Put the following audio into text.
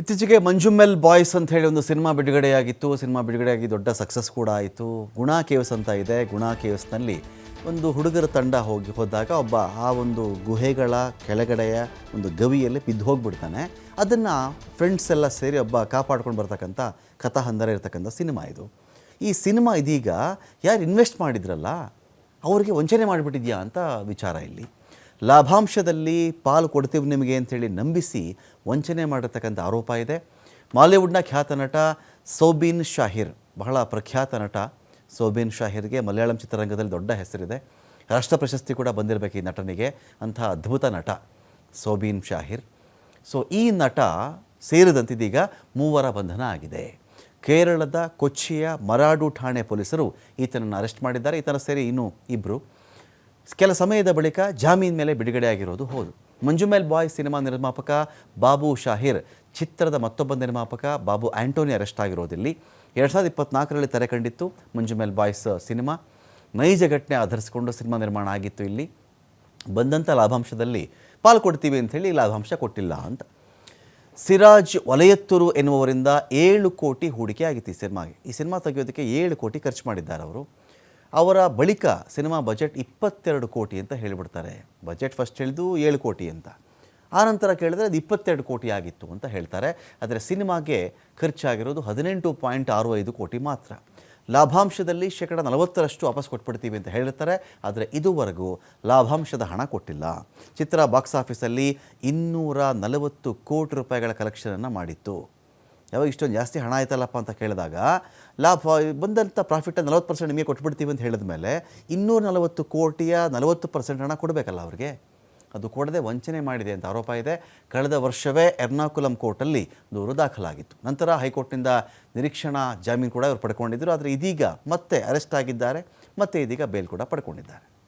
ಇತ್ತೀಚೆಗೆ ಮಂಜುಮೆಲ್ ಬಾಯ್ಸ್ ಅಂತ ಹೇಳಿ ಒಂದು ಸಿನಿಮಾ ಬಿಡುಗಡೆಯಾಗಿತ್ತು. ಸಿನಿಮಾ ಬಿಡುಗಡೆಯಾಗಿ ದೊಡ್ಡ ಸಕ್ಸಸ್ ಕೂಡ ಆಯಿತು. ಗುಣಾ ಕೇವ್ಸ್ ಅಂತ ಇದೆ. ಗುಣಾ ಕೇವ್ಸ್ನಲ್ಲಿ ಒಂದು ಹುಡುಗರ ತಂಡ ಹೋಗಿ ಹೋದಾಗ ಒಬ್ಬ ಆ ಒಂದು ಗುಹೆಗಳ ಕೆಳಗಡೆಯ ಒಂದು ಗವಿಯಲ್ಲಿ ಬಿದ್ದು ಹೋಗ್ಬಿಡ್ತಾನೆ. ಅದನ್ನು ಫ್ರೆಂಡ್ಸ್ ಎಲ್ಲ ಸೇರಿ ಒಬ್ಬ ಕಾಪಾಡ್ಕೊಂಡು ಬರ್ತಕ್ಕಂಥ ಕಥಾ ಹಂದರ ಇರತಕ್ಕಂಥ ಸಿನಿಮಾ ಇದು. ಈ ಸಿನಿಮಾ ಇದೀಗ ಯಾರು ಇನ್ವೆಸ್ಟ್ ಮಾಡಿದ್ರಲ್ಲ, ಅವರಿಗೆ ವಂಚನೆ ಮಾಡಿಬಿಟ್ಟಿದ್ಯಾ ಅಂತ ವಿಚಾರ ಇಲ್ಲಿ. ಲಾಭಾಂಶದಲ್ಲಿ ಪಾಲು ಕೊಡ್ತೀವಿ ನಿಮಗೆ ಅಂಥೇಳಿ ನಂಬಿಸಿ ವಂಚನೆ ಮಾಡಿರ್ತಕ್ಕಂಥ ಆರೋಪ ಇದೆ. ಮಾಲಿವುಡ್ನ ಖ್ಯಾತ ನಟ ಸೋಬಿನ್ ಶಾಹಿರ್, ಬಹಳ ಪ್ರಖ್ಯಾತ ನಟ ಸೋಬಿನ್ ಶಾಹಿರ್ಗೆ ಮಲಯಾಳಂ ಚಿತ್ರರಂಗದಲ್ಲಿ ದೊಡ್ಡ ಹೆಸರಿದೆ. ರಾಷ್ಟ್ರ ಪ್ರಶಸ್ತಿ ಕೂಡ ಬಂದಿರಬೇಕು ಈ ನಟನಿಗೆ, ಅಂಥ ಅದ್ಭುತ ನಟ ಸೋಬಿನ್ ಶಾಹಿರ್. ಸೊ, ಈ ನಟ ಸೇರಿದಂತಿದೀಗ ಮೂವರ ಬಂಧನ ಆಗಿದೆ. ಕೇರಳದ ಕೊಚ್ಚಿಯ ಮರಾಡು ಠಾಣೆ ಪೊಲೀಸರು ಈತನನ್ನು ಅರೆಸ್ಟ್ ಮಾಡಿದ್ದಾರೆ. ಈತನ ಸೇರಿ ಇನ್ನೂ ಇಬ್ಬರು ಕೆಲ ಸಮಯದ ಬಳಿಕ ಜಾಮೀನ್ ಮೇಲೆ ಬಿಡುಗಡೆಯಾಗಿರೋದು ಹೌದು. ಮಂಜುಮೇಲ್ ಬಾಯ್ ಸಿನಿಮಾ ನಿರ್ಮಾಪಕ ಬಾಬು ಶಾಹಿರ್ ಚಿತ್ರದ ಮತ್ತೊಬ್ಬ ನಿರ್ಮಾಪಕ ಬಾಬು ಆ್ಯಂಟೋನಿ ಅರೆಸ್ಟ್ ಆಗಿರೋದಿಲ್ಲಿ. ಎರಡು ಸಾವಿರದ ಇಪ್ಪತ್ನಾಲ್ಕರಲ್ಲಿ ತೆರೆ ಕಂಡಿತ್ತು ಮಂಜುಮೇಲ್ ಬಾಯ್ಸ್ ಸಿನಿಮಾ. ನೈಜ ಘಟನೆ ಆಧರಿಸಿಕೊಂಡು ಸಿನಿಮಾ ನಿರ್ಮಾಣ ಆಗಿತ್ತು ಇಲ್ಲಿ. ಬಂದಂಥ ಲಾಭಾಂಶದಲ್ಲಿ ಪಾಲು ಕೊಡ್ತೀವಿ ಅಂಥೇಳಿ ಲಾಭಾಂಶ ಕೊಟ್ಟಿಲ್ಲ ಅಂತ. ಸಿರಾಜ್ ವಲಯತ್ತೂರು ಎನ್ನುವವರಿಂದ ಏಳು ಕೋಟಿ ಹೂಡಿಕೆ ಆಗಿತ್ತು ಈ ಸಿನಿಮಾಗೆ. ಈ ಸಿನಿಮಾ ತೆಗೆಯೋದಕ್ಕೆ ಏಳು ಕೋಟಿ ಖರ್ಚು ಮಾಡಿದ್ದಾರೆ ಅವರು. ಅವರ ಬಳಿಕ ಸಿನಿಮಾ ಬಜೆಟ್ ಇಪ್ಪತ್ತೆರಡು ಕೋಟಿ ಅಂತ ಹೇಳಿಬಿಡ್ತಾರೆ. ಬಜೆಟ್ ಫಸ್ಟ್ ಹೇಳಿದ್ದು ಏಳು ಕೋಟಿ ಅಂತ. ಆನಂತರ ಕೇಳಿದ್ರೆ ಅದು ಇಪ್ಪತ್ತೆರಡು ಕೋಟಿ ಆಗಿತ್ತು ಅಂತ ಹೇಳ್ತಾರೆ. ಆದರೆ ಸಿನಿಮಾಗೆ ಖರ್ಚಾಗಿರೋದು ಹದಿನೆಂಟು ಪಾಯಿಂಟ್ ಆರು ಐದು ಕೋಟಿ ಮಾತ್ರ. ಲಾಭಾಂಶದಲ್ಲಿ ಶೇಕಡ ನಲವತ್ತರಷ್ಟು ವಾಪಸ್ ಕೊಟ್ಬಿಡ್ತೀವಿ ಅಂತ ಹೇಳಿರ್ತಾರೆ. ಆದರೆ ಇದುವರೆಗೂ ಲಾಭಾಂಶದ ಹಣ ಕೊಟ್ಟಿಲ್ಲ. ಚಿತ್ರ ಬಾಕ್ಸ್ ಆಫೀಸಲ್ಲಿ ಇನ್ನೂರ ನಲವತ್ತು ಕೋಟಿ ರೂಪಾಯಿಗಳ ಕಲೆಕ್ಷನನ್ನು ಮಾಡಿತ್ತು. ಯಾವಾಗ ಇಷ್ಟೊಂದು ಜಾಸ್ತಿ ಹಣ ಆಯ್ತಲ್ಲಪ್ಪ ಅಂತ ಕೇಳಿದಾಗ ಲಾಭ ಬಂದಂಥ ಪ್ರಾಫಿಟ್ ನಲವತ್ತು ಪರ್ಸೆಂಟ್ ನಿಮಗೆ ಕೊಟ್ಬಿಡ್ತೀವಿ ಅಂತ ಹೇಳಿದ ಮೇಲೆ ಇನ್ನೂರ ನಲವತ್ತು ಕೋಟಿಯ ನಲವತ್ತು ಪರ್ಸೆಂಟ್ ಹಣ ಕೊಡಬೇಕಲ್ಲ ಅವ್ರಿಗೆ? ಅದು ಕೊಡದೆ ವಂಚನೆ ಮಾಡಿದೆ ಅಂತ ಆರೋಪ ಇದೆ. ಕಳೆದ ವರ್ಷವೇ ಎರ್ನಾಕುಲಂ ಕೋರ್ಟಲ್ಲಿ ದೂರು ದಾಖಲಾಗಿತ್ತು. ನಂತರ ಹೈಕೋರ್ಟ್ನಿಂದ ನಿರೀಕ್ಷಣಾ ಜಾಮೀನು ಕೂಡ ಇವರು ಪಡ್ಕೊಂಡಿದ್ದರು ಆದರೆ ಇದೀಗ ಮತ್ತೆ ಅರೆಸ್ಟ್ ಆಗಿದ್ದಾರೆ. ಮತ್ತೆ ಇದೀಗ ಬೇಲ್ ಕೂಡ ಪಡ್ಕೊಂಡಿದ್ದಾರೆ.